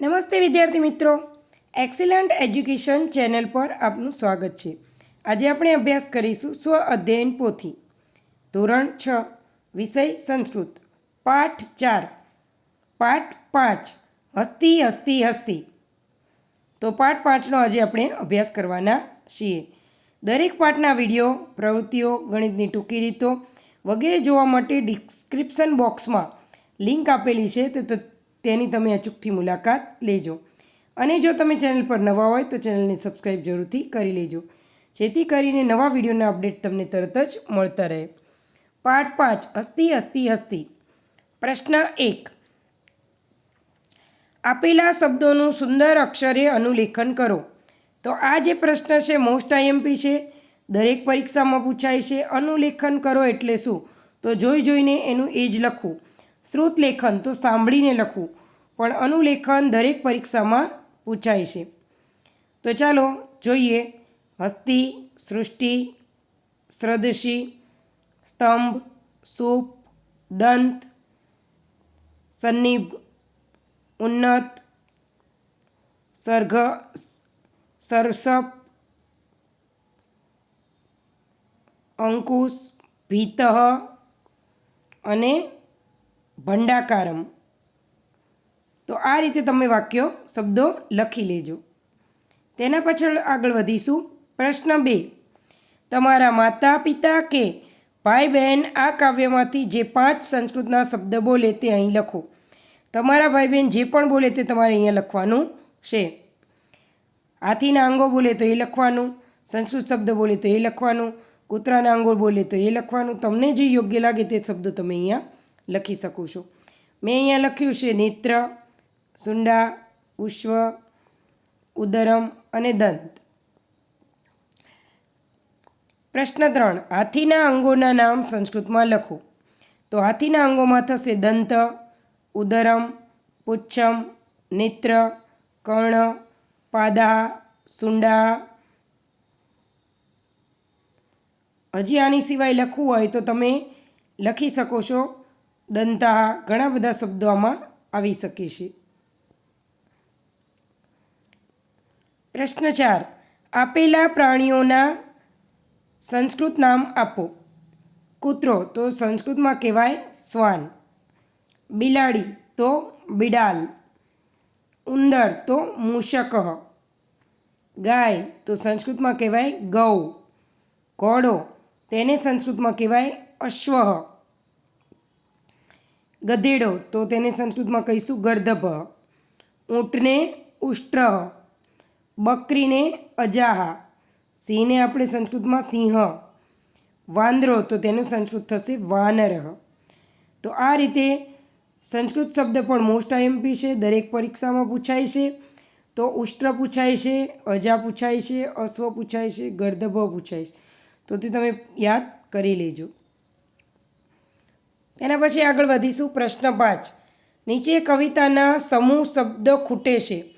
નમસ્તે વિદ્યાર્થી મિત્રો. એક્સિલન્ટ એજ્યુકેશન ચેનલ પર આપનું સ્વાગત છે. આજે આપણે અભ્યાસ કરીશું સ્વ અધ્યયન પોથી. ધોરણ છ, વિષય સંસ્કૃત. પાઠ ચાર. પાઠ પાંચ. હસ્તી હસ્તી હસ્તી. તો પાઠ પાંચનો આજે આપણે અભ્યાસ કરવાના છીએ. દરેક પાઠના વીડિયો, પ્રવૃત્તિઓ, ગણિતની ટૂંકી રીતો વગેરે જોવા માટે ડિસ્ક્રિપ્શન બોક્સમાં લિંક આપેલી છે. તો તેની તમે અચૂકથી મુલાકાત લેજો. અને જો તમે ચેનલ પર નવા હોય તો ચેનલને સબસ્ક્રાઈબ જરૂરથી કરી લેજો. જેથી કરીને નવા વિડીયોના અપડેટ તમને તરત જ મળતા રહે. પાઠ પાંચ, હસ્તી હસ્તી હસ્તી. પ્રશ્ન એક. આપેલા શબ્દોનું સુંદર અક્ષરે અનુલેખન કરો. તો આ જે પ્રશ્ન છે મોસ્ટ આઈએમપી છે, દરેક પરીક્ષામાં પૂછાય છે, અનુલેખન કરો એટલે શું? તો જોઈ જોઈને એનું એ જ લખવું. શ્રુત લેખન, તો સાંભળીને લખવું. પણ અનુલેખન દરેક પરીક્ષામાં પૂછાય છે. તો ચાલો જોઈએ. હસ્તી, સૃષ્ટિ શ્રદશી સ્તંભ, સૂપ, દંત, સન્નિભ, ઉન્નત, સર્ગ, સરસપ, અંકુશ, ભીતઃ અને ભંડાકારમ. તો આ રીતે તમે વાક્યો, શબ્દો લખી લેજો. તેના પાછળ આગળ વધીશું. પ્રશ્ન બે. તમારા માતા, પિતા કે ભાઈ, બહેન આ કાવ્યમાંથી જે પાંચ સંસ્કૃતના શબ્દ બોલે તે અહીં લખો. તમારા ભાઈ, બહેન જે પણ બોલે તે તમારે અહીંયા લખવાનું છે. હાથીના આંગો બોલે તો એ લખવાનું, સંસ્કૃત શબ્દ બોલે તો એ લખવાનું, કૂતરાના આંગો બોલે તો એ લખવાનું. તમને જે યોગ્ય લાગે તે શબ્દો તમે અહીંયા લખી શકો છો. મેં અહીંયા લખ્યું છે નેત્ર સુંડા ઉષ્વ ઉદરમ અને દંત. પ્રશ્ન ત્રણ, હાથીના અંગોના નામ સંસ્કૃતમાં લખો. તો હાથીના અંગોમાં થશે દંત, ઉદરમ, પુચ્છમ, નેત્ર, કર્ણ, પાદા, સુંડા. હજી આની સિવાય લખવું હોય તો તમે લખી શકો છો દંતા, ઘણા બધા શબ્દોમાં આવી શકે છે. પ્રશ્ન ચાર આપેલા પ્રાણીઓના સંસ્કૃત નામ આપો. કૂતરો તો સંસ્કૃતમાં કહેવાય શ્વાન. બિલાડી તો બિડાલ. ઉંદર તો મૂષક. ગાય તો સંસ્કૃતમાં કહેવાય ગૌ. ઘોડો તેને સંસ્કૃતમાં કહેવાય અશ્વ. ગધેડો તો તેને સંસ્કૃતમાં કહીશું ગર્ધભ. ઊંટને ઉષ્ટ્ર. બકરીને અજાહા. સિંહને આપણે સંસ્કૃતમાં સિંહ. વાંદરો, તો તેનું સંસ્કૃત થશે વાનર. તો આ રીતે સંસ્કૃત શબ્દ પણ મોસ્ટ આઈએમપી છે, દરેક પરીક્ષામાં પૂછાય છે. તો ઉષ્ટ્ર પૂછાય છે, અજા પૂછાય છે, અશ્વ પૂછાય છે ગર્દભ પૂછાય છે. તો તે તમે યાદ કરી લેજો. તેના પછી આગળ વધીશું પ્રશ્ન પાંચ. નીચે કવિતાના સમૂહ શબ્દ ખૂટે છે.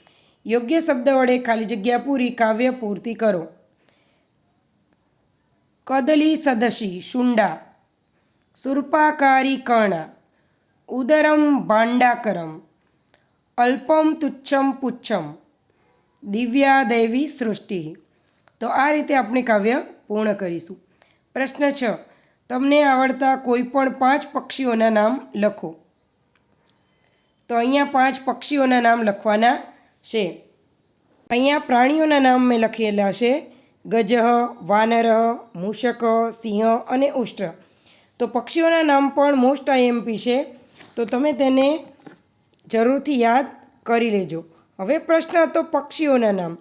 યોગ્ય શબ્દ વડે ખાલી જગ્યા પૂરી, કાવ્ય પૂર્તિ કરો. કદલી સદશી, શુંડા. સુરપાકારી કર્ણા. ઉદરમ ભાંડાકરમ. અલ્પમ તુચ્છમ પુચ્છમ. દિવ્યા દૈવી સૃષ્ટિ. તો આ રીતે આપણે કાવ્ય પૂર્ણ કરીશું. પ્રશ્ન છ. તમને આવડતા કોઈપણ પાંચ પક્ષીઓના નામ લખો. તો અહીંયા પાંચ પક્ષીઓના નામ લખવાના છે. અહીંયા પ્રાણીઓના નામ મેં લખેલા છે. ગજહ, વાનર, મૂષક, સિંહ અને ઉષ્ટ્ર તો પક્ષીઓના નામ પણ મોસ્ટ આઈએમપી છે. તો તમે તેને જરૂરથી યાદ કરી લેજો. હવે પ્રશ્ન હતો પક્ષીઓના નામ.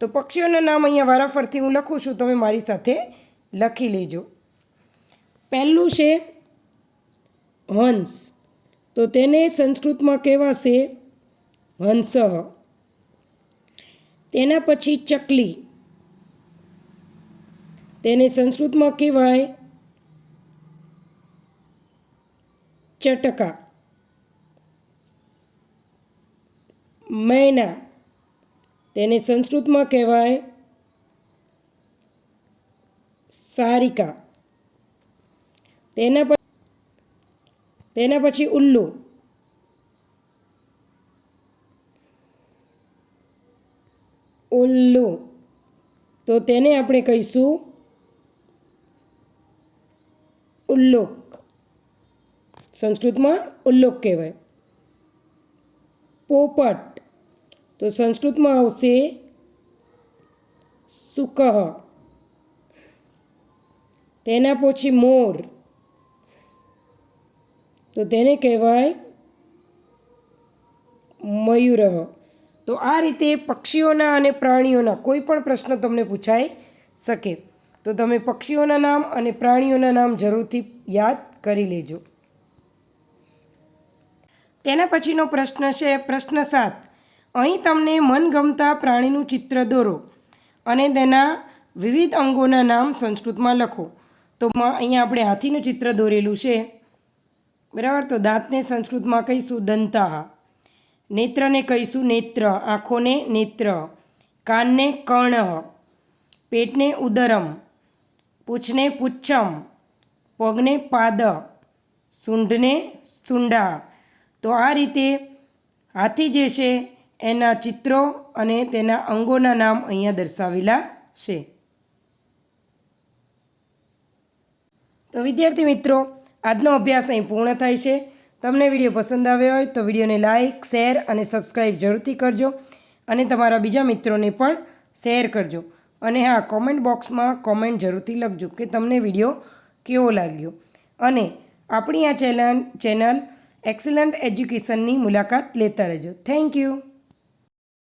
તો પક્ષીઓના નામ અહીંયા વારાફરથી હું લખું છું. તમે મારી સાથે લખી લેજો. પહેલું છે હંસ તો તેને સંસ્કૃતમાં કહેવાશે હંસ તેના પછી ચકલી. તેને સંસ્કૃતમાં કહેવાય ચટકા. મૈના. તેને સંસ્કૃતમાં કહેવાય સારિકા. તેના તેના પછી ઉલ્લુ. ઉલ્લુ તો તેને આપણે કહીશું ઉલ્લોક. સંસ્કૃતમાં ઉલ્લોક કહેવાય. પોપટ. તો સંસ્કૃતમાં આવશે સુકહ. તેના પછી મોર. તો તેને કહેવાય મયુરઃ તો આ રીતે પક્ષીઓના અને પ્રાણીઓના કોઈ પણ પ્રશ્ન તમને પૂછાઈ શકે. તો તમે પક્ષીઓના નામ અને પ્રાણીઓના નામ જરૂરથી યાદ કરી લેજો. તેના પછીનો પ્રશ્ન છે, પ્રશ્ન સાત. અહીં તમને મનગમતા પ્રાણીનું ચિત્ર દોરો અને તેના વિવિધ અંગોના નામ સંસ્કૃતમાં લખો. તો અહીંયા આપણે હાથીનું ચિત્ર દોરેલું છે. બરાબર? તો દાંતને સંસ્કૃતમાં કહીશું દંતાહ. નેત્રને કહીશું નેત્ર, આંખોને નેત્ર, કાનને કર્ણ પેટને ઉદરમ, પૂંછને પુચ્છમ પગને પાદ, સૂંઢને સુંડા તો આ રીતે હાથી જે છે, એના ચિત્રો અને તેના અંગોના નામ અહીંયા દર્શાવેલા છે. તો વિદ્યાર્થી મિત્રો, આજનો અભ્યાસ અહીં પૂર્ણ થાય છે. તમને વીડિયો પસંદ આવ્યો હોય તો વિડીયોને લાઇક શેર અને સબસ્ક્રાઈબ જરૂરથી કરજો અને તમારા બીજા મિત્રોને પણ શેર કરજો. અને હા કોમેન્ટ બોક્સમાં કોમેન્ટ જરૂરથી લખજો કે તમને વીડિયો કેવો લાગ્યો. અને આપણી આ ચેનલ ચેનલ એક્સલન્ટ એજ્યુકેશનની મુલાકાત લેતા રહેજો. Thank you